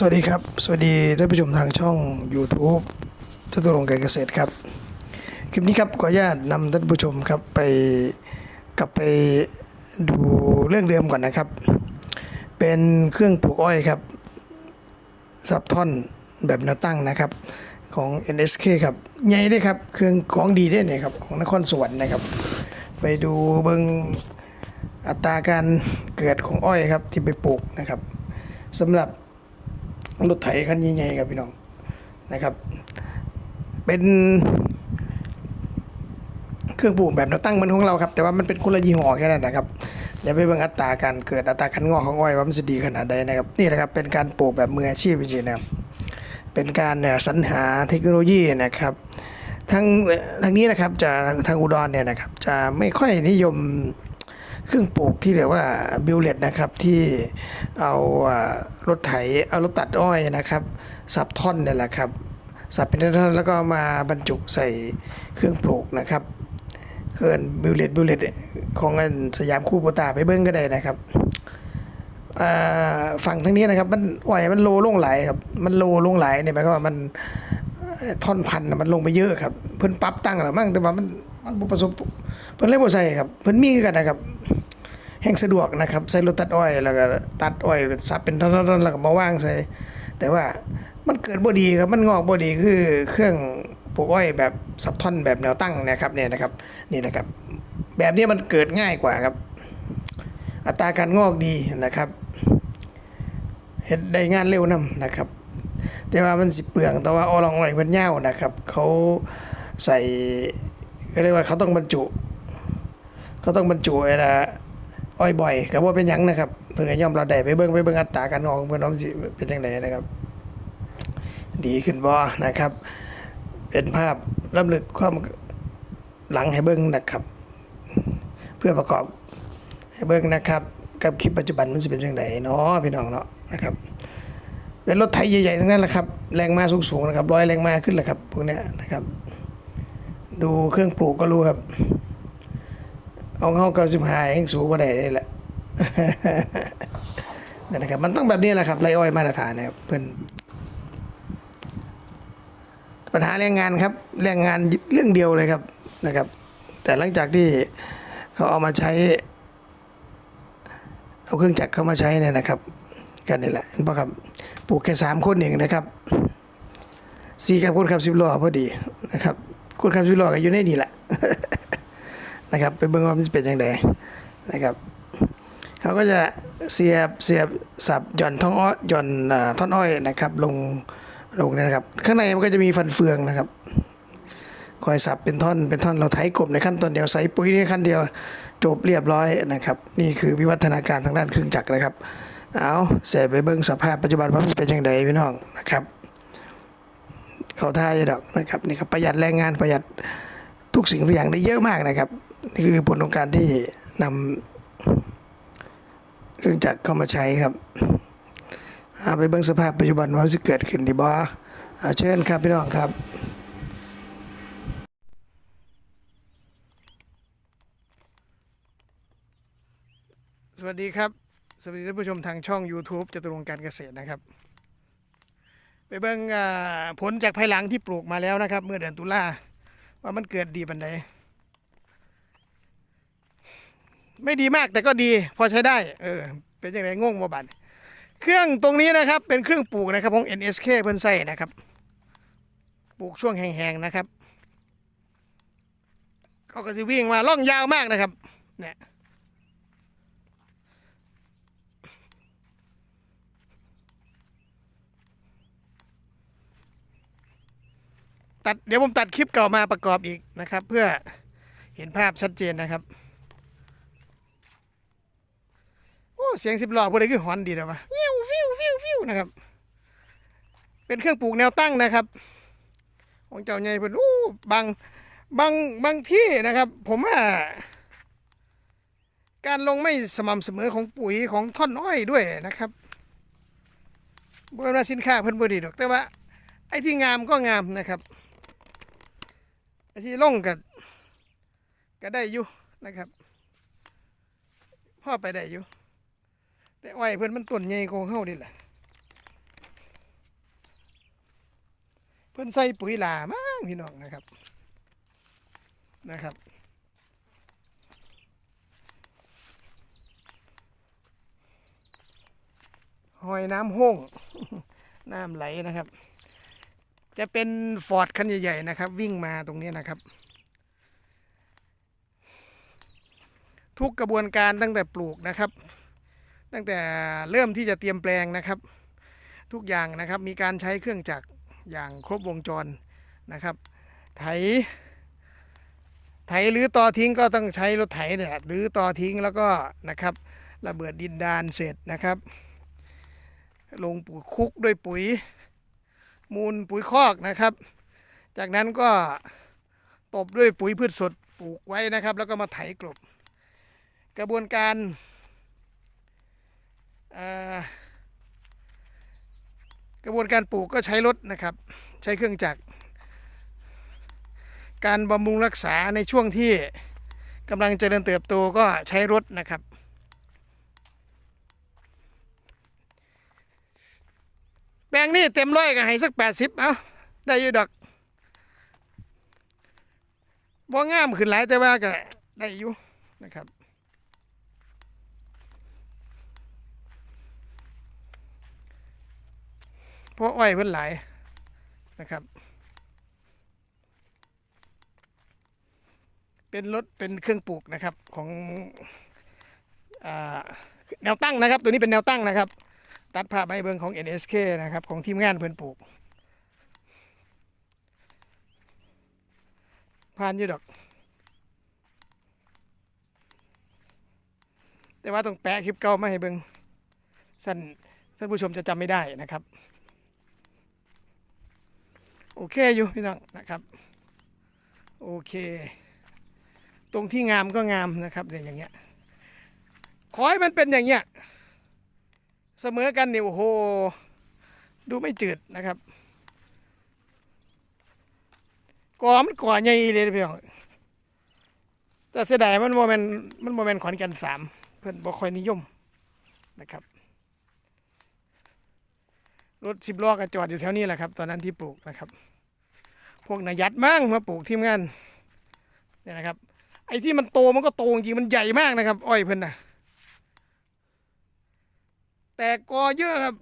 สวัสดีครับ สวัสดีท่านผู้ชมทางช่อง YouTube จตุรงค์การเกษตรครับ คลิปนี้ครับขออนุญาตนำท่านผู้ชมครับไปกลับไปดูเรื่องเดิมก่อนนะครับ เป็นเครื่องปลูกอ้อยครับสับท่อนแบบแนวตั้งนะครับของ NSK ครับใหญ่ด้วยครับเครื่องของดีด้วยเนี่ยครับของนครสวรรค์นะครับ ไปดูเบิงอัตราการเกิดของอ้อยครับที่ไปปลูกนะครับสำหรับ รถไถคันใหญ่ๆครับพี่น้องนะครับ เป็นเครื่องปลูกแบบแนวตั้งมันของเราครับ แต่ว่ามันเป็นคนละยี่ห้อแค่นั้นนะครับเดี๋ยวไปเบิ่งอัตราการเกิดอัตราการงอกของอ้อยว่ามันจะดีขนาดใดนะครับนี่แหละครับเป็นการปลูกแบบมืออาชีพจริงๆนะครับเป็นการเสรรหาเทคโนโลยีนะครับทั้งทางนี้นะครับจะทางอุดรเนี่ยนะครับจะไม่ค่อยนิยม เครื่องปลูกที่เรียกว่าบิลเลตนะครับที่เอารถไถเอารถตัดอ้อยนะครับ สับท่อนเนี่ยแหละครับสับเป็นท่อนแล้วก็มาบรรจุใส่เครื่องปลูกนะครับเครื่องบิลเลตบิลเลตของอันสยามคู่โปตาไปเบิ้งก็ได้นะครับฝั่งทั้งนี้นะครับ มันอ้อยมันโลลงไหลครับมันโลลงไหลเนี่ยหมายความว่ามันท่อนพันมันลงไปเยอะครับ เพิ่นปรับตั้งแล้วมั้งแต่ว่ามัน มันบ่ประสบเพิ่นเลยบ่ใส่ครับเพิ่นมีคือกันนะครับแห่งสะดวกนะครับ ใส่รถตัดอ้อยแล้วก็ตัดอ้อยสับเป็นท่อนๆแล้วก็มาวางใส่ แต่ว่ามันเกิดบ่ดีครับมันงอกบ่ดีคือเครื่องปลูกอ้อยแบบสับท่อนแบบแนวตั้งนะครับเนี่ยนะครับนี่นะครับ แบบนี้มันเกิดง่ายกว่าครับ อัตราการงอกดีนะครับเฮ็ดได้งานเร็วนํนะครับ แต่ว่ามันสิเปลืองแต่ว่าออลองอ้อยเพิ่นยาวนะครับ เขาใส่ ก็เรียกว่าเขาต้องบรรจุ เขาต้องบรรจุไอ้นะอ้อยบ่อยก็ว่าเป็นยังนะครับเพิ่นก็ยอมเราได้ไปเบิ่งไปเบิ่งอัตราการงอกเพิ่อนว่ามันสิเป็นจังไดนะครับ ดีขึ้นบ่นะครับ เป็นภาพล้ำลึกความหลังให้เบิ่งนะครับ เพื่อประกอบให้เบิ่งนะครับ กับคลิปปัจจุบันมันสิเป็นจังไดเนาะพี่น้องเนาะนะครับเป็นรถไถใหญ่ๆทั้งนั้นแหละครับแรงมาสูงๆนะครับร้อยแรงมาขึ้นแหละครับพวกเนี้ยนะครับ ดูเครื่องปลูกก็รู้ครับ เอาเข้าเก้าสิบห้าเองสูงกว่าใดนี่แหละนั่นนะครับมันต้องแบบนี้แหละครับไรอ้อยมาตรฐานนะครับเพื่อนปัญหาแรงงานครับแรงงานเรื่องเดียวเลยครับนะครับ แต่หลังจากที่เขาเอามาใช้ เอาเครื่องจักรเข้ามาใช้เนี่ยนะครับกันนี่แหละเห็นปะครับปลูกแค่สามคนเองนะครับสี่กับคนขับสิบล้อพอดีนะครับ คนขับสิบล้อก็อยู่ในนี่แหละนะครับไปเบิ่งว่ามันจะเป็นยังไงนะครับ เขาก็จะเสียบเสียบสับหย่อนท่อนอ้อยหย่อนท่อนอ้อยนะครับ ลงลงเนยนะครับ ข้างในมันก็จะมีฟันเฟืองนะครับ คอยสับเป็นท่อนเป็นท่อนเราไถกบในขั้นตอนเดียวใส่ปุ๋ยในขั้นเดียวจบเรียบร้อยนะครับ นี่คือวิวัฒนาการทางด้านเครื่องจักรนะครับ เอาเสียไปเบิ่งสภาพปัจจุบันว่ามันเป็นยังไงพี่น้องนะครับ เขาท่าจะดอกนะครับนี่ครับประหยัดแรงงานประหยัดทุกสิ่งทุกอย่างได้เยอะมากนะครับนี่คือผลของการที่นำเครื่องจักรเข้ามาใช้ครับเอาไปเบิ่งสภาพปัจจุบันว่าจะเกิดขึ้นดีบ่เอาเชิญครับพี่น้องครับสวัสดีครับ สวัสดีท่านผู้ชมทางช่อง YouTube จตุรงการเกษตรนะครับ ไปเบิ่งอ่าผลจากภายหลังที่ปลูกมาแล้วนะครับ เมื่อเดือนตุลาว่ามันเกิดดีปันใดไม่ดีมากแต่ก็ดี พอใช้ได้ เออ เป็นยังไงงงบ่บัดเครื่องตรงนี้นะครับ เป็นเครื่องปลูกนะครับของ NSK เพิ่นใส่นะครับ ปลูกช่วงแห้งๆนะครับก็จะวิ่งมาล่องยาวมากนะครับเนี่ย ตัดเดี๋ยวผมตัดคลิปเก่ามาประกอบอีกนะครับ เพื่อเห็นภาพชัดเจนนะครับ โอ้เสียงสิบล้อพวกนี้คือหอนดีนะวะฟิวฟิวฟิวฟิวนะครับ เป็นเครื่องปลูกแนวตั้งนะครับ ของเจ้าใหญ่เพิ่นโอ้บางบางบางที่นะครับ ผมว่าการลงไม่สม่ำเสมอของปุ๋ยของท่อนอ้อยด้วยนะครับเบอร์ว่าสินค้าเพิ่นบ่ดีดอกแต่ว่าไอ้ที่งามก็งามนะครับ ที่ล่งก็ก็ได้อยู่นะครับพ่อไปได้อยู่ แต่อ้อยเพิ่อนมันต้นใหญ่กว่าเฮานี่แหละเพิ่อนใส่ปุ๋ยหลามั้งพี่น้องนะครับนะครับ หอยน้ำห้งน้ำไหลนะครับ จะเป็นฟอร์ดคันใหญ่ๆนะครับ วิ่งมาตรงนี้นะครับ ทุกกระบวนการตั้งแต่ปลูกนะครับ ตั้งแต่เริ่มที่จะเตรียมแปลงนะครับ ทุกอย่างนะครับมีการใช้เครื่องจักรอย่างครบวงจรนะครับ ไถ ไถหรือต่อทิ้งก็ต้องใช้รถไถเนี่ยหละหรือต่อทิ้งแล้วก็นะครับระเบิดดินดานเสร็จนะครับ ลงปุ๋ยคุกด้วยปุ๋ย มูลปุ๋ยคอกนะครับ จากนั้นก็ตบด้วยปุ๋ยพืชสดปลูกไว้นะครับ แล้วก็มาไถกลบ กระบวนการกระบวนการปลูกก็ใช้รถนะครับ ใช้เครื่องจักร การบำรุงรักษาในช่วงที่กำลังเจริญเติบโตก็ใช้รถนะครับ แปลงนี่เต็มร้อยก็ให้สักแปดสิบเอาได้อยู่ดอกบ่งามขึ้นหลายแต่ว่าก็ได้อยู่นะครับเพราะอ้อยเพิ่นหลายนะครับ เป็นรถเป็นเครื่องปลูกนะครับของอแนวตั้งนะครับ ตัวนี้เป็นแนวตั้งนะครับ ตัดภาพใบเบิงของ NSK นะครับ ของทีมงานเพื่อนปลูก ผ่านอยู่ดอก แต่ว่าต้องแปะคลิปเก่ามาให้เบิงสั้นท่านผู้ชมจะจำไม่ได้นะครับ โอเคอยู่พี่น้องนะครับ โอเค ตรงที่งามก็งามนะครับเนี่ยอย่างเงี้ยขอให้มันเป็นอย่างเงี้ย เสมอกันเนี่ยโอ้โห ดูไม่จืดนะครับก่อมันก่อใหญ่เลยพี่น้องแต่เสียดายมันโมเมนมันโมเมนขอนแกันสามเพื่อนบ่ค่อยนิยมนะครับ รถสิบล้อก็จอดอยู่แถวนี้แหละครับ ตอนนั้นที่ปลูกนะครับ พวกนายัดมั่งมาปลูกทีมงานเนี่ยนะครับ ไอ้ที่มันโตมันก็โตจริงมันใหญ่มากนะครับ อ้อยเพิ่อนนะ แต่กอเยอะครับ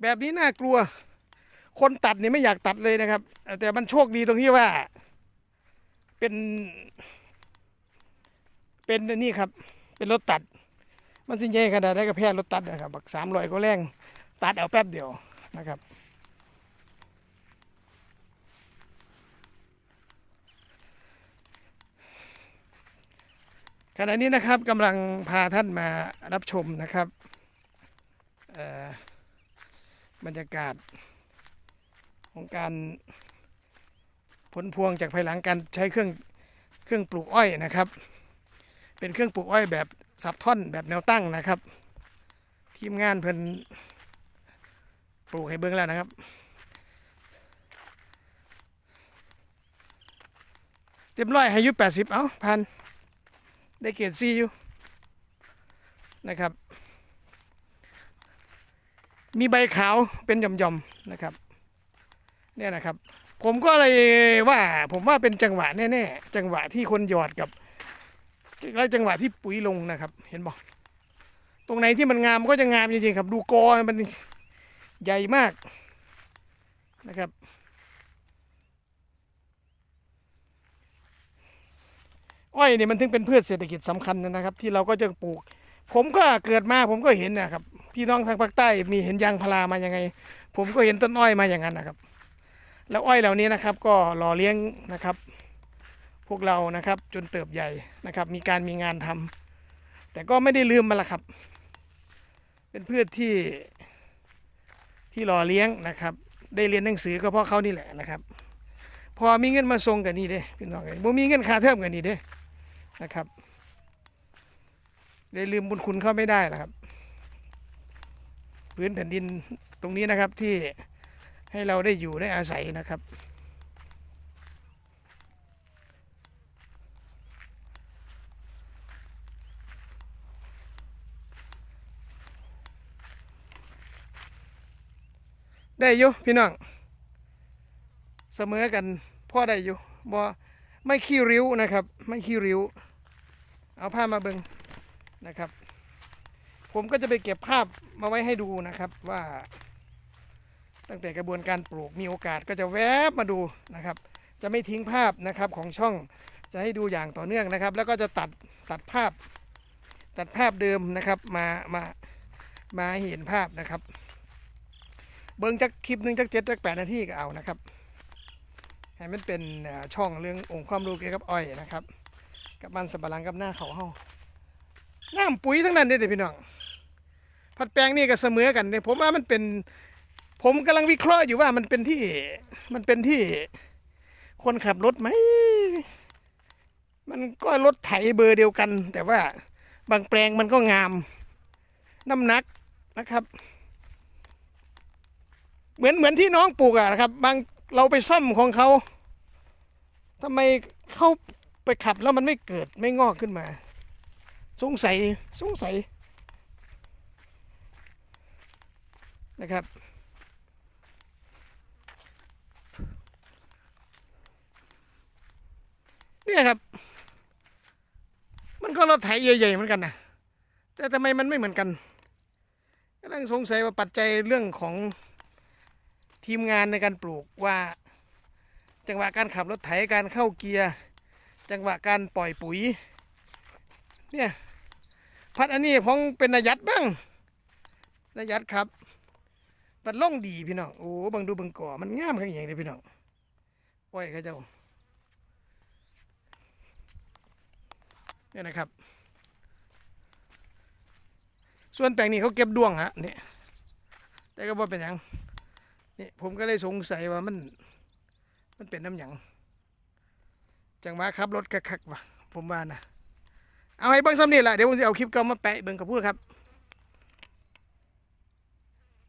แบบนี้น่ากลัว คนตัดนี่ไม่อยากตัดเลยนะครับ แต่มันโชคดีตรงที่ว่า เป็น เป็นนี่ครับ เป็นรถตัด มันสิใหญ่ขนาดได้กับแพทย์รถตัดนะครับบักสามร้อยก็แรง ตัดเอาแป๊บเดียวนะครับ ขณะนี้นะครับกำลังพาท่านมารับชมนะครับบรรยากาศของการผลพวงจากภายหลังการใช้เครื่องเครื่องปลูกอ้อยนะครับ เป็นเครื่องปลูกอ้อยแบบสับท่อนแบบแนวตั้งนะครับ ทีมงานเพิ่นปลูกให้เบิ้งแล้วนะครับเต็มร้อยให้ยุแปดสิบเอ้าพัน ได้เกรดซีอยู่นะครับ มีใบขาวเป็นหย่อมๆนะครับเนี่ยนะครับ ผมก็เลยว่าผมว่าเป็นจังหวะแน่ๆจังหวะที่คนหยอดกับแล้วจังหวะที่ปุ๋ยลงนะครับ เห็นบอกตรงไหนที่มันงามมันก็จะงามจริงๆครับ ดูกอมันใหญ่มากนะครับ อ้อยเนี่ยมันถึงเป็นพืชเศรษฐกิจสำคัญนะครับ ที่เราก็จะปลูก ผมก็เกิดมาผมก็เห็นนะครับ พี่น้องทางภาคใต้มีเห็นยางพารามายังไง ผมก็เห็นต้นอ้อยมาอย่างนั้นนะครับ แล้วอ้อยเหล่านี้นะครับ ก็หล่อเลี้ยงนะครับ พวกเรานะครับจนเติบใหญ่นะครับ มีการมีงานทำแต่ก็ไม่ได้ลืมมันละครับ เป็นพืชที่ที่หล่อเลี้ยงนะครับ ได้เรียนหนังสือก็เพราะเขานี่แหละนะครับ พอมีเงินมาส่งกันนี่เด้พี่น้องเอ้ยบ่มีเงินค่าเทอมกันนี่เด้ นะครับได้ลืมบุญคุณเขาไม่ได้ละครับ พื้นแผ่นดินตรงนี้นะครับที่ให้เราได้อยู่ได้อาศัยนะครับ ได้อยู่พี่น้องเสมอกันพ่อได้อยู่บ่ ไม่ขี้ริ้วนะครับ ไม่ขี้ริ้ว เอาภามาเบิงนะครับ ผมก็จะไปเก็บภาพมาไว้ให้ดูนะครับว่า ตั้งแต่กระบวนการปลูกมีโอกาสก็จะแวบมาดูนะครับ จะไม่ทิ้งภาพนะครับของช่องจะให้ดูอย่างต่อเนื่องนะครับ แล้วก็จะตัดตัดภาพ ตัดภาพเดิมนะครับมามามาเห็นภาพนะครับ เบิ้งจากคลิปหนึ่งจากเจ็ดจากแปดนาทีก็เอานะครับ ให้มันเป็นช่องเรื่ององค์ความรู้เกี่ยวกับอ้อยนะครับ กับมันสับปะหลังกับหน้าเขาเฮาน้ำปุ๋ยทั้งนั้นเด้พี่น้องผัดแปลงนี่ก็เสมอกันเนี่ยผมว่ามันเป็น ผมกำลังวิเคราะห์อยู่ว่ามันเป็นที่ มันเป็นที่ คนขับรถไหม มันก็รถไถเบอร์เดียวกัน แต่ว่าบางแปลงมันก็งาม น้ำหนักนะครับ เหมือนเหมือนที่น้องปลูกอะนะครับ บาง เราไปซ่อมของเขาทำไมเขาไปขับแล้วมันไม่เกิดไม่งอกขึ้นมา สงสัยสงสัยนะครับ เนี่ยครับ มันก็รถไถใหญ่ๆเหมือนกันนะแต่ทำไมมันไม่เหมือนกันกำลังสงสัยว่าปัจจัยเรื่องของ ทีมงานในการปลูกว่า จังหวะการขับรถไถการเข้าเกียร์ จังหวะการปล่อยปุ๋ย เนี่ย พัดอันนี้พองเป็นนายัดบ้างนายัดครับมันล่องดีพี่น้องโอ้บังดูบังก่อมันงามข้างอย่างเลยพี่น้องอ้อยเขาเจ้าเนี่ยนะครับ ส่วนแปลงนี้เขาเก็บดวงฮะเนี่ยแต่ก็บ่เป็นหยัง นี่ผมก็เลยสงสัยว่ามัน มันเป็นน้ำหยังจังหวะขับรถกระคักวะผมว่านะเอาให้เบิ้งซ้ำนี่แหละเดี๋ยวผมจะเอาคลิปเก่ามาแปะเบิ้งกับพูดครับ